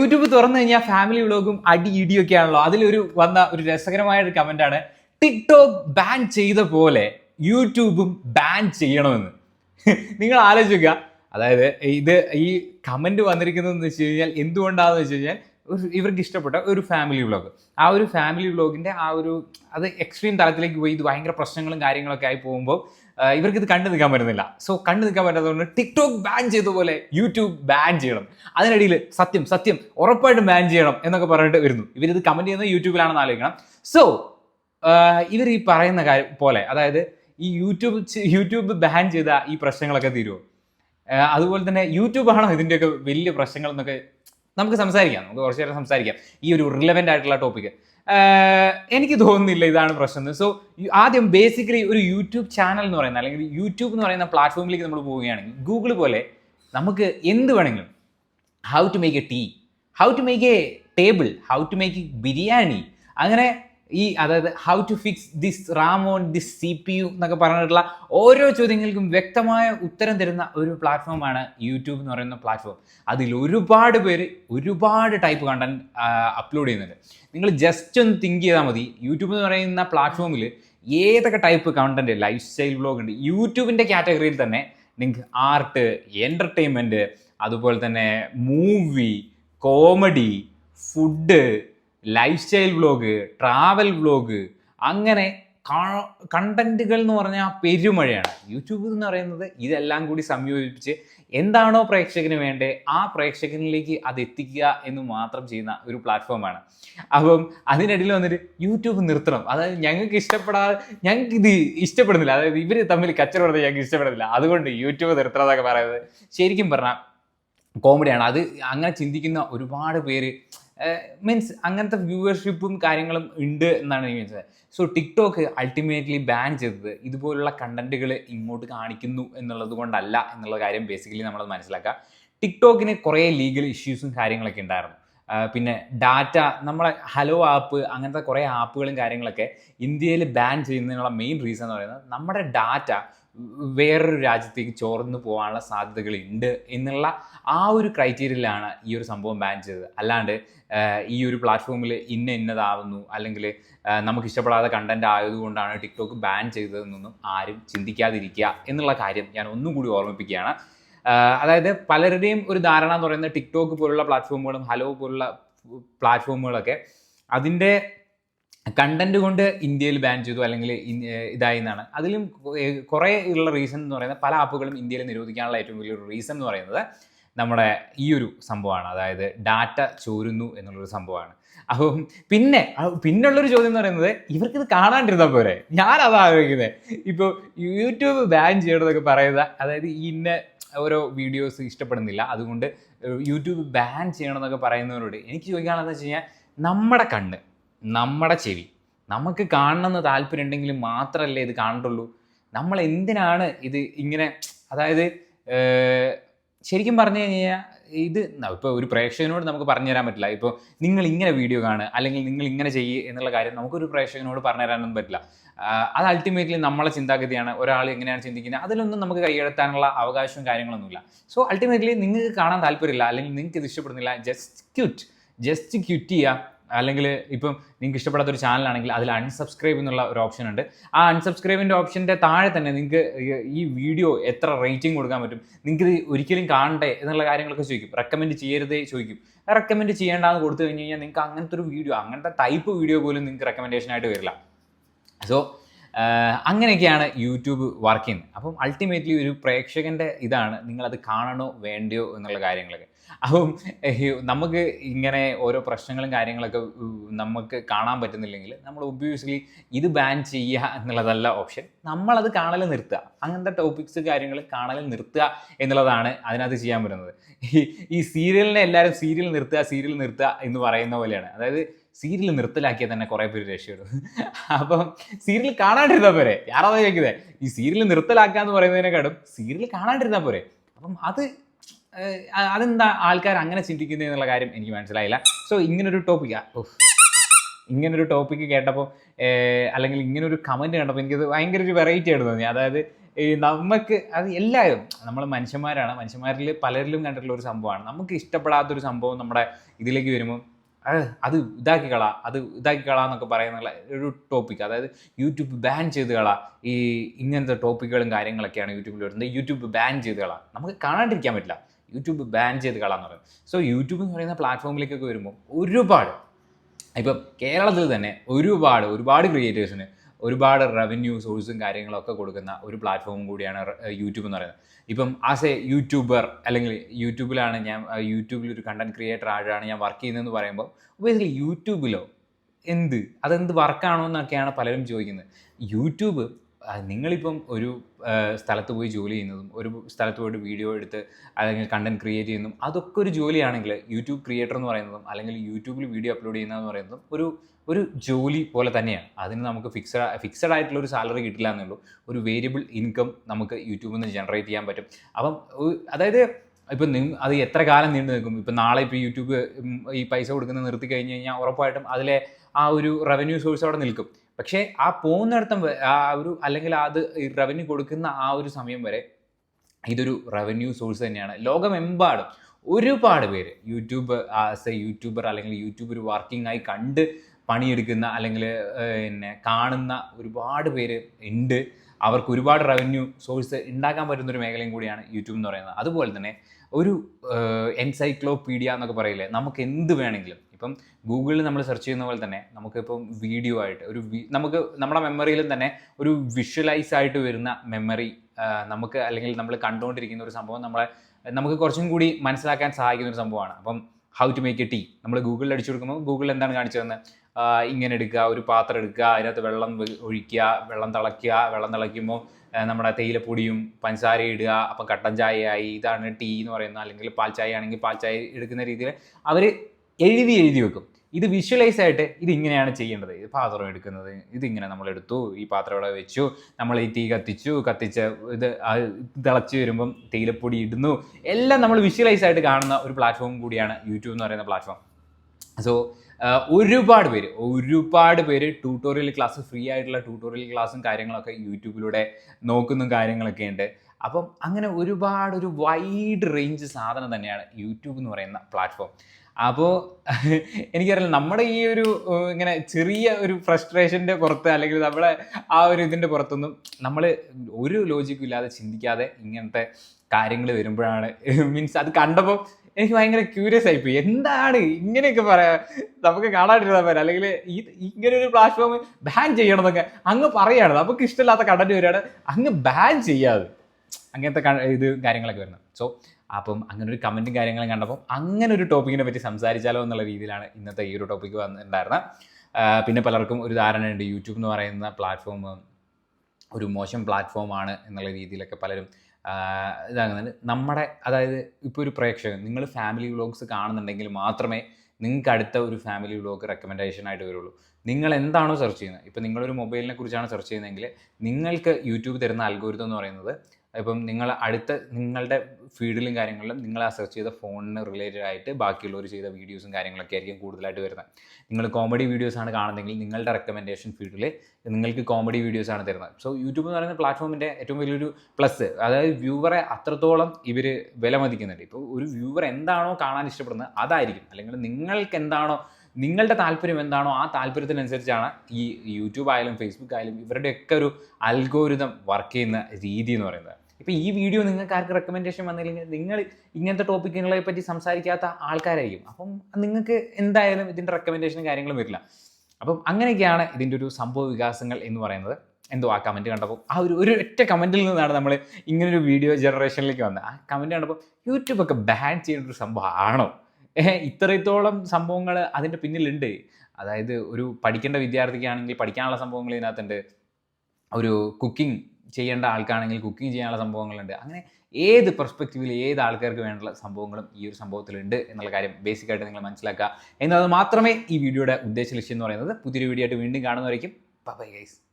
YouTube തുറന്നു കഴിഞ്ഞാൽ family വ്ളോഗും അടി ഇടിയൊക്കെ ആണല്ലോ അതിലൊരു വന്ന ഒരു രസകരമായ ഒരു കമന്റ് ആണ്. ടിക്ടോക്ക് ബാൻ ചെയ്ത പോലെ യൂട്യൂബും ബാൻ ചെയ്യണമെന്ന്. നിങ്ങൾ ആലോചിക്കുക. അതായത് ഇത് ഈ കമന്റ് വന്നിരിക്കുന്നതെന്ന് വെച്ച് കഴിഞ്ഞാൽ എന്തുകൊണ്ടാണെന്ന് വെച്ച് കഴിഞ്ഞാൽ ഇവർക്ക് ഇഷ്ടപ്പെട്ട ഒരു ഫാമിലി വ്ളോഗ് ആ ഒരു ഫാമിലി വ്ളോഗിന്റെ ആ ഒരു അത് എക്സ്ട്രീം തലത്തിലേക്ക് പോയി ഇത് ഭയങ്കര പ്രശ്നങ്ങളും കാര്യങ്ങളൊക്കെ ആയി പോകുമ്പോൾ ഇവർക്ക് ഇത് കണ്ടു നിൽക്കാൻ പറ്റുന്നില്ല. സോ കണ്ടു നിൽക്കാൻ പറ്റാത്തതുകൊണ്ട് ടിക്ടോക്ക് ബാൻ ചെയ്ത പോലെ യൂട്യൂബ് ബാൻ ചെയ്യണം. അതിനിടയിൽ സത്യം സത്യം ഉറപ്പായിട്ടും ബാൻ ചെയ്യണം എന്നൊക്കെ പറഞ്ഞിട്ട് വരുന്നു. ഇവരിത് കമന്റ് ചെയ്യുന്നത് യൂട്യൂബിലാണെന്ന് ആലോചിക്കണം. സോ ഇവർ ഈ പറയുന്ന കാര്യം പോലെ അതായത് ഈ യൂട്യൂബ് യൂട്യൂബ് ബാൻ ചെയ്ത ഈ പ്രശ്നങ്ങളൊക്കെ തീരുമോ അതുപോലെ തന്നെ യൂട്യൂബാണോ ഇതിന്റെയൊക്കെ വലിയ പ്രശ്നങ്ങൾ എന്നൊക്കെ നമുക്ക് സംസാരിക്കാം. നമുക്ക് കുറച്ച് നേരം സംസാരിക്കാം. ഈ ഒരു റിലവന്റ് ആയിട്ടുള്ള ടോപ്പിക്ക് എനിക്ക് തോന്നുന്നില്ല ഇതാണ് പ്രശ്നം. സോ ആദ്യം ബേസിക്കലി ഒരു യൂട്യൂബ് ചാനൽ എന്ന് പറയുന്ന അല്ലെങ്കിൽ യൂട്യൂബ് എന്ന് പറയുന്ന പ്ലാറ്റ്ഫോമിലേക്ക് നമ്മൾ പോവുകയാണെങ്കിൽ ഗൂഗിൾ പോലെ നമുക്ക് എന്ത് വേണമെങ്കിലും how to make a tea how to make a table how to make biryani അങ്ങനെ ഈ അതായത് how to fix this RAM on this C P U എന്നൊക്കെ പറഞ്ഞിട്ടുള്ള ഓരോ ചോദ്യങ്ങൾക്കും വ്യക്തമായ ഉത്തരം തരുന്ന ഒരു പ്ലാറ്റ്ഫോമാണ് യൂട്യൂബ് എന്ന് പറയുന്ന പ്ലാറ്റ്ഫോം അതിൽ ഒരുപാട് പേര് ഒരുപാട് ടൈപ്പ് കണ്ടന്റ് അപ്ലോഡ് ചെയ്യുന്നുണ്ട്. നിങ്ങൾ ജസ്റ്റ് ഒന്ന് തിങ്ക് ചെയ്താൽ മതി. യൂട്യൂബ് എന്ന് പറയുന്ന പ്ലാറ്റ്ഫോമിൽ ഏതൊക്കെ type content lifestyle blog ഉണ്ട് യൂട്യൂബിന്റെ കാറ്റഗറിയിൽ തന്നെ നിങ്ങൾക്ക് ആർട്ട് എന്റർടൈൻമെന്റ് അതുപോലെ തന്നെ movie comedy food lifestyle vlog travel vlog അങ്ങനെ കണ്ടന്റുകൾ എന്ന് പറഞ്ഞാൽ പെരുമഴയാണ്. യൂട്യൂബ് എന്ന് പറയുന്നത് ഇതെല്ലാം കൂടി സംയോജിപ്പിച്ച് എന്താണോ പ്രേക്ഷകന് വേണ്ടേ ആ പ്രേക്ഷകനിലേക്ക് അത് എത്തിക്കുക എന്ന് മാത്രം ചെയ്യുന്ന ഒരു പ്ലാറ്റ്ഫോമാണ് അപ്പം അതിനിടയിൽ വന്നിട്ട് യൂട്യൂബ് നിർത്തണം. അതായത് ഞങ്ങൾക്ക് ഇഷ്ടപ്പെടാതെ ഞങ്ങൾക്ക് ഇത് ഇഷ്ടപ്പെടുന്നില്ല. അതായത് ഇവർ തമ്മിൽ കച്ചവടം ഞങ്ങൾക്ക് ഇഷ്ടപ്പെടുന്നില്ല. അതുകൊണ്ട് യൂട്യൂബ് നിർത്തണം എന്നൊക്കെ പറയുന്നത് ശരിക്കും പറഞ്ഞാൽ കോമഡിയാണ് അത് അങ്ങനെ ചിന്തിക്കുന്ന ഒരുപാട് പേര് മീൻസ് അങ്ങനത്തെ വ്യൂവർഷിപ്പും കാര്യങ്ങളും ഉണ്ട് എന്നാണ് എനിക്ക് മനസ്സിലായത്. സോ ടിക്ടോക്ക് അൾട്ടിമേറ്റ്ലി ബാൻ ചെയ്തത് ഇതുപോലുള്ള കണ്ടന്റുകൾ ഇങ്ങോട്ട് കാണിക്കുന്നു എന്നുള്ളത് കൊണ്ടല്ല എന്നുള്ള കാര്യം ബേസിക്കലി നമ്മൾ മനസ്സിലാക്കുക. ടിക്ടോക്കിന് കുറേ ലീഗൽ ഇഷ്യൂസും കാര്യങ്ങളൊക്കെ ഉണ്ടായിരുന്നു. പിന്നെ ഡാറ്റ നമ്മളെ ഹലോ ആപ്പ് അങ്ങനത്തെ കുറേ ആപ്പുകളും കാര്യങ്ങളൊക്കെ ഇന്ത്യയിൽ ബാൻ ചെയ്യുന്നതിനുള്ള മെയിൻ റീസൺ എന്ന് പറയുന്നത് നമ്മുടെ ഡാറ്റ വേറൊരു രാജ്യത്തേക്ക് ചോർന്നു പോകാനുള്ള സാധ്യതകളുണ്ട് എന്നുള്ള ആ ഒരു ക്രൈറ്റീരിയയിലാണ് ഈ ഒരു സംഭവം ബാൻ ചെയ്തത്. അല്ലാണ്ട് ഈ ഒരു പ്ലാറ്റ്ഫോമിൽ ഇന്ന ഇന്നതാവുന്നു അല്ലെങ്കിൽ നമുക്ക് ഇഷ്ടപ്പെടാത്ത കണ്ടന്റ് ആയതുകൊണ്ടാണ് ടിക്ടോക്ക് ബാൻ ചെയ്തതെന്നൊന്നും ആരും ചിന്തിക്കാതിരിക്കുക എന്നുള്ള കാര്യം ഞാൻ ഒന്നും കൂടി ഓർമ്മിപ്പിക്കുകയാണ്. അതായത് പലരുടെയും ഒരു ധാരണ എന്ന് പറയുന്നത് ടിക്ടോക്ക് പോലുള്ള പ്ലാറ്റ്ഫോമുകളും ഹലോ പോലുള്ള പ്ലാറ്റ്ഫോമുകളൊക്കെ അതിന്റെ കണ്ടന്റ് കൊണ്ട് ഇന്ത്യയിൽ ബാൻ ചെയ്തു അല്ലെങ്കിൽ ഇതായി എന്നാണ് അതിലും കുറേ ഉള്ള റീസൺ എന്ന് പറയുന്നത് പല ആപ്പുകളും ഇന്ത്യയിൽ നിരോധിക്കാനുള്ള ഏറ്റവും വലിയൊരു റീസൺ എന്ന് പറയുന്നത് നമ്മുടെ ഈ ഒരു സംഭവമാണ്. അതായത് ഡാറ്റ ചോരുന്നു എന്നുള്ളൊരു സംഭവമാണ്. അപ്പം പിന്നെ പിന്നുള്ളൊരു ചോദ്യം എന്ന് പറയുന്നത് ഇവർക്കിത് കാണാണ്ടിരുന്നാൽ പോരെ? ഞാൻ അതാ ആലോചിക്കുന്നത് ഇപ്പോൾ യൂട്യൂബ് ബാൻ ചെയ്യണതൊക്കെ പറയുന്ന അതായത് ഇന്ന ഓരോ വീഡിയോസ് ഇഷ്ടപ്പെടുന്നില്ല. അതുകൊണ്ട് യൂട്യൂബ് ബാൻ ചെയ്യണമെന്നൊക്കെ പറയുന്നവരോട് എനിക്ക് ചോദിക്കാനുള്ളതെന്ന് വെച്ച് കഴിഞ്ഞാൽ നമ്മുടെ കണ്ണ്. നമ്മുടെ ചെവി. നമുക്ക് കാണണമെന്ന് താല്പര്യം ഉണ്ടെങ്കിൽ മാത്രമല്ലേ ഇത് കാണുള്ളൂ നമ്മൾ എന്തിനാണ് ഇത് ഇങ്ങനെ അതായത് ശരിക്കും പറഞ്ഞു കഴിഞ്ഞാൽ ഇത് ഇപ്പോൾ ഒരു പ്രേക്ഷകനോട് നമുക്ക് പറഞ്ഞു തരാൻ പറ്റില്ല. ഇപ്പോൾ നിങ്ങൾ ഇങ്ങനെ വീഡിയോ കാണുക അല്ലെങ്കിൽ നിങ്ങൾ ഇങ്ങനെ ചെയ്യുക എന്നുള്ള കാര്യം നമുക്കൊരു പ്രേക്ഷകനോട് പറഞ്ഞു തരാനൊന്നും പറ്റില്ല. അത് അൾട്ടിമേറ്റ്ലി നമ്മളെ ചിന്താഗതിയാണ്. ഒരാൾ എങ്ങനെയാണ് ചിന്തിക്കുന്നത്? അതിലൊന്നും നമുക്ക് കൈയെടുത്താനുള്ള അവകാശവും കാര്യങ്ങളൊന്നുമില്ല. സോ അൾട്ടിമേറ്റ്ലി നിങ്ങൾക്ക് കാണാൻ താല്പര്യമില്ല അല്ലെങ്കിൽ നിങ്ങൾക്ക് ഇത് ഇഷ്ടപ്പെടുന്നില്ല ജസ്റ്റ് ക്യൂറ്റ് ജസ്റ്റ് ക്യൂറ്റ് ചെയ്യുക അല്ലെങ്കിൽ ഇപ്പം നിങ്ങൾക്ക് ഇഷ്ടപ്പെടാത്ത ഒരു ചാനലാണെങ്കിൽ അതിൽ അൺസബ്സ്ക്രൈബ് എന്നുള്ള ഒരു ഓപ്ഷൻ ഉണ്ട്. ആ അൺസബ്സ്ക്രൈബിന്റെ ഓപ്ഷന്റെ താഴെ തന്നെ നിങ്ങൾക്ക് ഈ വീഡിയോ എത്ര റേറ്റിംഗ് കൊടുക്കാൻ പറ്റും? നിങ്ങൾക്ക് ഇത് ഒരിക്കലും കാണണ്ടേ എന്നുള്ള കാര്യങ്ങളൊക്കെ ചോദിക്കും. റെക്കമെൻഡ് ചെയ്യരുതേ ചോദിക്കും. റെക്കമെൻഡ് ചെയ്യേണ്ടതെന്ന് കൊടുത്തു കഴിഞ്ഞ് കഴിഞ്ഞാൽ നിങ്ങൾക്ക് അങ്ങനത്തെ ഒരു വീഡിയോ അങ്ങനത്തെ ടൈപ്പ് വീഡിയോ പോലും നിങ്ങൾക്ക് റെക്കമെൻഡേഷൻ ആയിട്ട് വരില്ല. സോ അങ്ങനെയൊക്കെയാണ് യൂട്യൂബ് വർക്ക് ചെയ്യുന്നത് അപ്പം അൾട്ടിമേറ്റ്ലി ഒരു പ്രേക്ഷകന്റെ ഇതാണ് നിങ്ങളത് കാണണോ വേണ്ടയോ എന്നുള്ള കാര്യങ്ങളൊക്കെ. അപ്പം നമുക്ക് ഇങ്ങനെ ഓരോ പ്രശ്നങ്ങളും കാര്യങ്ങളൊക്കെ നമുക്ക് കാണാൻ പറ്റുന്നില്ലെങ്കിൽ നമ്മൾ ഒബ്വിയസ്ലി ഇത് ബാൻ ചെയ്യുക എന്നുള്ളതല്ല ഓപ്ഷൻ നമ്മളത് കാണൽ നിർത്തുക. അങ്ങനത്തെ ടോപ്പിക്സ് കാര്യങ്ങൾ കാണൽ നിർത്തുക എന്നുള്ളതാണ് അതിനകത്ത് ചെയ്യാൻ പറ്റുന്നത്. ഈ സീരിയലിനെ എല്ലാവരും സീരിയൽ നിർത്തുക സീരിയൽ നിർത്തുക എന്ന് പറയുന്ന പോലെയാണ്. അതായത് സീരിയൽ നിർത്തലാക്കിയ തന്നെ കുറേ പേര് രക്ഷപ്പെടും. അപ്പം സീരിയൽ കാണാണ്ടിരുന്നാൽ പോരെ? ഞാനതാ ചോദിക്കുന്നത്? ഈ സീരിയൽ നിർത്തലാക്കുക എന്ന് പറയുന്നതിനെക്കാളും സീരിയൽ കാണാണ്ടിരുന്നാൽ പോരെ? അപ്പം അത് അതെന്താ ആൾക്കാർ അങ്ങനെ ചിന്തിക്കുന്നത് എന്നുള്ള കാര്യം എനിക്ക് മനസ്സിലായില്ല. സോ ഇങ്ങനൊരു ടോപ്പിക്കാ ഇങ്ങനൊരു ടോപ്പിക്ക് കേട്ടപ്പോൾ അല്ലെങ്കിൽ ഇങ്ങനൊരു കമന്റ് കണ്ടപ്പോൾ എനിക്കത് ഭയങ്കര ഒരു വെറൈറ്റി ആയിട്ട് തോന്നി അതായത് നമുക്ക് അത് എല്ലാവരും നമ്മൾ മനുഷ്യന്മാരാണ് മനുഷ്യന്മാരിൽ പലരിലും കണ്ടിട്ടുള്ള ഒരു സംഭവമാണ്. നമുക്ക് ഇഷ്ടപ്പെടാത്തൊരു സംഭവം നമ്മുടെ ഇതിലേക്ക് വരുമ്പോൾ അത് ഇതാക്കി കള അത് ഇതാക്കി കള എന്നൊക്കെ പറയുന്ന ഒരു ടോപ്പിക് അതായത് യൂട്യൂബ് ബാൻ ചെയ്ത് കള ഈ ഇങ്ങനത്തെ ടോപ്പിക്കുകളും കാര്യങ്ങളൊക്കെയാണ് യൂട്യൂബിൽ വരുന്നത്. യൂട്യൂബ് ബാൻ ചെയ്ത് കള നമുക്ക് കാണാണ്ടിരിക്കാൻ പറ്റില്ല. യൂട്യൂബ് ബാൻ ചെയ്ത് കള എന്ന് പറയുന്നത്. സോ യൂട്യൂബ് എന്ന് പറയുന്ന പ്ലാറ്റ്ഫോമിലേക്കൊക്കെ വരുമ്പോൾ ഒരുപാട് ഇപ്പം കേരളത്തിൽ തന്നെ ഒരുപാട് ഒരുപാട് ക്രിയേറ്റേഴ്സിന് ഒരുപാട് റവന്യൂ സോഴ്സും കാര്യങ്ങളൊക്കെ കൊടുക്കുന്ന ഒരു പ്ലാറ്റ്ഫോം കൂടിയാണ് യൂട്യൂബ് എന്ന് പറയുന്നത്. ഇപ്പം ആസ് എ യൂട്യൂബർ അല്ലെങ്കിൽ യൂട്യൂബിലാണ് ഞാൻ യൂട്യൂബിൽ ഒരു കണ്ടന്റ് ക്രിയേറ്റർ ആയിട്ടാണ് ഞാൻ വർക്ക് ചെയ്യുന്നതെന്ന് പറയുമ്പോൾ ഒബിയസ്ലി യൂട്യൂബിലോ എന്ത്? അതെന്ത് വർക്കാണോ എന്നൊക്കെയാണ് പലരും ചോദിക്കുന്നത്. യൂട്യൂബ് നിങ്ങളിപ്പം ഒരു സ്ഥലത്ത് പോയി ജോലി ചെയ്യുന്നതും ഒരു സ്ഥലത്ത് പോയിട്ട് വീഡിയോ എടുത്ത് അല്ലെങ്കിൽ കണ്ടന്റ് ക്രിയേറ്റ് ചെയ്യുന്നതും അതൊക്കെ ഒരു ജോലിയാണെങ്കിൽ യൂട്യൂബ് ക്രിയേറ്റർ എന്ന് പറയുന്നതും അല്ലെങ്കിൽ യൂട്യൂബിൽ വീഡിയോ അപ്ലോഡ് ചെയ്യുന്നതെന്ന് പറയുന്നതും ഒരു ഒരു ജോലി പോലെ തന്നെയാണ്. അതിന് നമുക്ക് ഫിക്സഡ് ഫിക്സഡ് ആയിട്ടുള്ള ഒരു സാലറി കിട്ടില്ല എന്നുള്ളൂ. ഒരു വേരിയബിൾ ഇൻകം നമുക്ക് യൂട്യൂബിൽ നിന്ന് ജനറേറ്റ് ചെയ്യാൻ പറ്റും. അപ്പം അതായത് ഇപ്പം നിങ്ങൾ അത് എത്ര കാലം നീണ്ടു നിൽക്കും? ഇപ്പം നാളെ ഇപ്പോൾ യൂട്യൂബ് ഈ പൈസ കൊടുക്കുന്നത് നിർത്തി കഴിഞ്ഞ് കഴിഞ്ഞാൽ ഉറപ്പായിട്ടും അതിലെ ആ ഒരു റവന്യൂ സോഴ്സ് അവിടെ നിൽക്കും. പക്ഷേ ആ പോകുന്നിടത്തം ആ ഒരു അല്ലെങ്കിൽ അത് റവന്യൂ കൊടുക്കുന്ന ആ ഒരു സമയം വരെ ഇതൊരു റവന്യൂ സോഴ്സ് തന്നെയാണ്. ലോകമെമ്പാടും ഒരുപാട് പേര് യൂട്യൂബ് ആസ് എ യൂട്യൂബർ അല്ലെങ്കിൽ യൂട്യൂബ് ഒരു വർക്കിംഗ് ആയി കണ്ട് പണിയെടുക്കുന്ന അല്ലെങ്കിൽ പിന്നെ കാണുന്ന ഒരുപാട് പേര് ഉണ്ട്. അവർക്ക് ഒരുപാട് റവന്യൂ സോഴ്സ് ഉണ്ടാക്കാൻ പറ്റുന്ന ഒരു മേഖലയും കൂടിയാണ് യൂട്യൂബ് എന്ന് പറയുന്നത്. അതുപോലെ തന്നെ ഒരു എൻസൈക്ലോപീഡിയ എന്നൊക്കെ പറയില്ലേ? നമുക്ക് എന്ത് വേണമെങ്കിലും ഇപ്പം ഗൂഗിളിൽ നമ്മൾ സെർച്ച് ചെയ്യുന്ന പോലെ തന്നെ നമുക്കിപ്പം വീഡിയോ ആയിട്ട് ഒരു നമുക്ക് നമ്മുടെ മെമ്മറിയിലും തന്നെ ഒരു വിഷ്വലൈസ് ആയിട്ട് വരുന്ന മെമ്മറി നമുക്ക് അല്ലെങ്കിൽ നമ്മൾ കണ്ടുകൊണ്ടിരിക്കുന്ന ഒരു സംഭവം നമ്മളെ നമുക്ക് കുറച്ചും കൂടി മനസ്സിലാക്കാൻ സഹായിക്കുന്ന ഒരു സംഭവമാണ്. അപ്പം how to make a tea നമ്മൾ ഗൂഗിളിൽ അടിച്ചു കൊടുക്കുമ്പോൾ ഗൂഗിൾ എന്താണ് കാണിച്ചു തന്നത് ഇങ്ങനെ എടുക്കുക ഒരു പാത്രം എടുക്കുക അതിനകത്ത് വെള്ളം ഒഴിക്കുക വെള്ളം തിളയ്ക്കുക വെള്ളം തിളയ്ക്കുമ്പോൾ നമ്മുടെ തേയിലപ്പൊടിയും പഞ്ചസാര ഇടുക അപ്പം കട്ടൻ ചായയായി ഇതാണ് ടീ എന്ന് പറയുന്നത്. അല്ലെങ്കിൽ പാൽ ചായ ആണെങ്കിൽ പാൽ ചായ എടുക്കുന്ന രീതിയിൽ അവർ എഴുതി എഴുതി വെക്കും. ഇത് വിഷ്വലൈസ് ആയിട്ട് ഇത് ഇങ്ങനെയാണ് ചെയ്യേണ്ടത്. ഇത് പാത്രം എടുക്കുന്നത് ഇതിങ്ങനെ നമ്മൾ എടുത്തു ഈ പാത്രം ഇവിടെ വെച്ചു നമ്മൾ ഈ തീ കത്തിച്ചു കത്തിച്ച് ഇത് തിളച്ചു വരുമ്പം തേയിലപ്പൊടി ഇടുന്നു. എല്ലാം നമ്മൾ വിഷ്വലൈസ് ആയിട്ട് കാണുന്ന ഒരു പ്ലാറ്റ്ഫോം കൂടിയാണ് യൂട്യൂബ് എന്ന് പറയുന്ന പ്ലാറ്റ്ഫോം സോ ഒരുപാട് പേര് ഒരുപാട് പേര് ട്യൂട്ടോറിയൽ ക്ലാസ് ഫ്രീ ആയിട്ടുള്ള ട്യൂട്ടോറിയൽ ക്ലാസ്സും കാര്യങ്ങളൊക്കെ യൂട്യൂബിലൂടെ നോക്കുന്ന കാര്യങ്ങളൊക്കെ ഉണ്ട്. അപ്പം അങ്ങനെ ഒരുപാട് ഒരു വൈഡ് റേഞ്ച് സാധനം തന്നെയാണ് യൂട്യൂബ് എന്ന് പറയുന്ന പ്ലാറ്റ്ഫോം അപ്പോൾ എനിക്കറിയില്ല നമ്മുടെ ഈ ഒരു ഇങ്ങനെ ചെറിയ ഒരു ഫ്രസ്ട്രേഷന്റെ പുറത്ത് അല്ലെങ്കിൽ നമ്മളെ ആ ഒരു ഇതിന്റെ പുറത്തൊന്നും നമ്മൾ ഒരു ലോജിക്കും ഇല്ലാതെ ചിന്തിക്കാതെ ഇങ്ങനത്തെ കാര്യങ്ങൾ വരുമ്പോഴാണ് മീൻസ് അത് കണ്ടപ്പോൾ എനിക്ക് ഭയങ്കര ക്യൂരിയസ് ആയിപ്പോയി. എന്താണ് ഇങ്ങനെയൊക്കെ പറയാ? നമുക്ക് കാണാണ്ടിരുന്നാൽ പോരാ അല്ലെങ്കിൽ ഈ ഇങ്ങനെ ഒരു പ്ലാറ്റ്ഫോം ബാൻ ചെയ്യണമെന്നൊക്കെ അങ്ങ് പറയാണ്. നമുക്ക് ഇഷ്ടമില്ലാത്ത കണ്ടന്റ് വരികയാണ് അങ്ങ് ബാൻ ചെയ്യാതെ. അങ്ങനത്തെ ഇത് കാര്യങ്ങളൊക്കെ വരുന്നത്. സോ അപ്പം അങ്ങനെ ഒരു കമന്റും കാര്യങ്ങളും കണ്ടപ്പോൾ അങ്ങനെ ഒരു ടോപ്പിക്കിനെ പറ്റി സംസാരിച്ചാലോ എന്നുള്ള രീതിയിലാണ് ഇന്നത്തെ ഈ ഒരു ടോപ്പിക്ക് വന്നിട്ടുണ്ടായിരുന്നത് പിന്നെ പലർക്കും ഒരു ധാരണയുണ്ട്. യൂട്യൂബ് എന്ന് പറയുന്ന പ്ലാറ്റ്ഫോം ഒരു മോശം പ്ലാറ്റ്ഫോമാണ് എന്നുള്ള രീതിയിലൊക്കെ പലരും ഇതാകുന്നുണ്ട്. നമ്മുടെ അതായത് ഇപ്പോൾ ഒരു പ്രേക്ഷകൻ നിങ്ങൾ ഫാമിലി വ്ളോഗ്സ് കാണുന്നുണ്ടെങ്കിൽ മാത്രമേ നിങ്ങൾക്ക് അടുത്ത ഒരു ഫാമിലി വ്ളോഗ് റെക്കമെൻഡേഷൻ ആയിട്ട് വരുള്ളൂ. നിങ്ങൾ എന്താണോ സെർച്ച് ചെയ്യുന്നത്? ഇപ്പോൾ നിങ്ങളൊരു മൊബൈലിനെ കുറിച്ചാണ് സെർച്ച് ചെയ്യുന്നതെങ്കിൽ നിങ്ങൾക്ക് യൂട്യൂബ് തരുന്ന അൽഗോരിതം എന്ന് പറയുന്നത് ഇപ്പം നിങ്ങൾ അടുത്ത നിങ്ങളുടെ ഫീഡിലും കാര്യങ്ങളിലും നിങ്ങൾ ആ സെർച്ച് ചെയ്ത ഫോണിന് റിലേറ്റഡ് ആയിട്ട് ബാക്കിയുള്ളവർ ചെയ്ത വീഡിയോസും കാര്യങ്ങളൊക്കെ ആയിരിക്കും കൂടുതലായിട്ട് വരുന്നത്. നിങ്ങൾ കോമഡി വീഡിയോസ് ആണ് കാണുന്നതെങ്കിൽ നിങ്ങളുടെ റെക്കമെൻഡേഷൻ ഫീഡിൽ നിങ്ങൾക്ക് കോമഡി വീഡിയോസ് ആണ് തരുന്നത്. സോ യൂട്യൂബ് എന്ന് പറയുന്ന പ്ലാറ്റ്ഫോമിന്റെ ഏറ്റവും വലിയൊരു പ്ലസ് അതായത് വ്യൂവറെ അത്രത്തോളം ഇവർ വിലമതിക്കുന്നുണ്ട്. ഇപ്പോൾ ഒരു വ്യൂവർ എന്താണോ കാണാൻ ഇഷ്ടപ്പെടുന്നത് അതായിരിക്കും. അല്ലെങ്കിൽ നിങ്ങൾക്ക് എന്താണോ നിങ്ങളുടെ താല്പര്യം എന്താണോ ആ താല്പര്യത്തിനനുസരിച്ചാണ് ഈ യൂട്യൂബ് ആയാലും ഫേസ്ബുക്ക് ആയാലും ഇവരുടെയൊക്കെ ഒരു അൽഗോരിതം വർക്ക് ചെയ്യുന്ന രീതി എന്ന് പറയുന്നത്. ഇപ്പോൾ ഈ വീഡിയോ നിങ്ങൾക്ക് ആർക്ക് റെക്കമെൻഡേഷൻ വന്നില്ലെങ്കിൽ നിങ്ങൾ ഇങ്ങനത്തെ ടോപ്പിക്കുകളെ പറ്റി സംസാരിക്കാത്ത ആൾക്കാരായിരിക്കും. അപ്പം നിങ്ങൾക്ക് എന്തായാലും ഇതിന്റെ റെക്കമെൻഡേഷനും കാര്യങ്ങളും വരില്ല. അപ്പം അങ്ങനെയൊക്കെയാണ് ഇതിന്റെ ഒരു സംഭവ വികാസങ്ങൾ എന്ന് പറയുന്നത്. എന്തോ ആ കമന്റ് കണ്ടപ്പോൾ ആ ഒരു ഒരു ഒറ്റ കമന്റിൽ നിന്നാണ് നമ്മൾ ഇങ്ങനൊരു വീഡിയോ ജനറേഷനിലേക്ക് വന്നത്. ആ കമന്റ് കണ്ടപ്പോൾ യൂട്യൂബൊക്കെ ബാൻ ചെയ്യേണ്ട ഒരു സംഭവം ആണോ? ഏഹ് ഇത്രത്തോളം സംഭവങ്ങൾ അതിന്റെ പിന്നിലുണ്ട്. അതായത് ഒരു പഠിക്കേണ്ട വിദ്യാർത്ഥിക്കാണെങ്കിൽ പഠിക്കാനുള്ള സംഭവങ്ങൾ ഇതിനകത്തുണ്ട്. ഒരു കുക്കിംഗ് ചെയ്യേണ്ട ആൾക്കാണെങ്കിൽ കുക്കിംഗ് ചെയ്യാനുള്ള സംഭവങ്ങളുണ്ട്. അങ്ങനെ ഏത് പെർസ്പെക്റ്റീവിൽ ഏത് ആൾക്കാർക്ക് വേണ്ടുള്ള സംഭവങ്ങളും ഈ ഒരു സംഭവത്തിലുണ്ട് എന്നുള്ള കാര്യം ബേസിക് ആയിട്ട് നിങ്ങൾ മനസ്സിലാക്കുക. എന്നത് മാത്രമേ ഈ വീഡിയോയുടെ ഉദ്ദേശ ലക്ഷ്യം എന്ന് പറയുന്നത്. പുതിയൊരു വീഡിയോ ആയിട്ട് വീണ്ടും കാണുന്നതായിരിക്കും ബൈ ഗൈസ്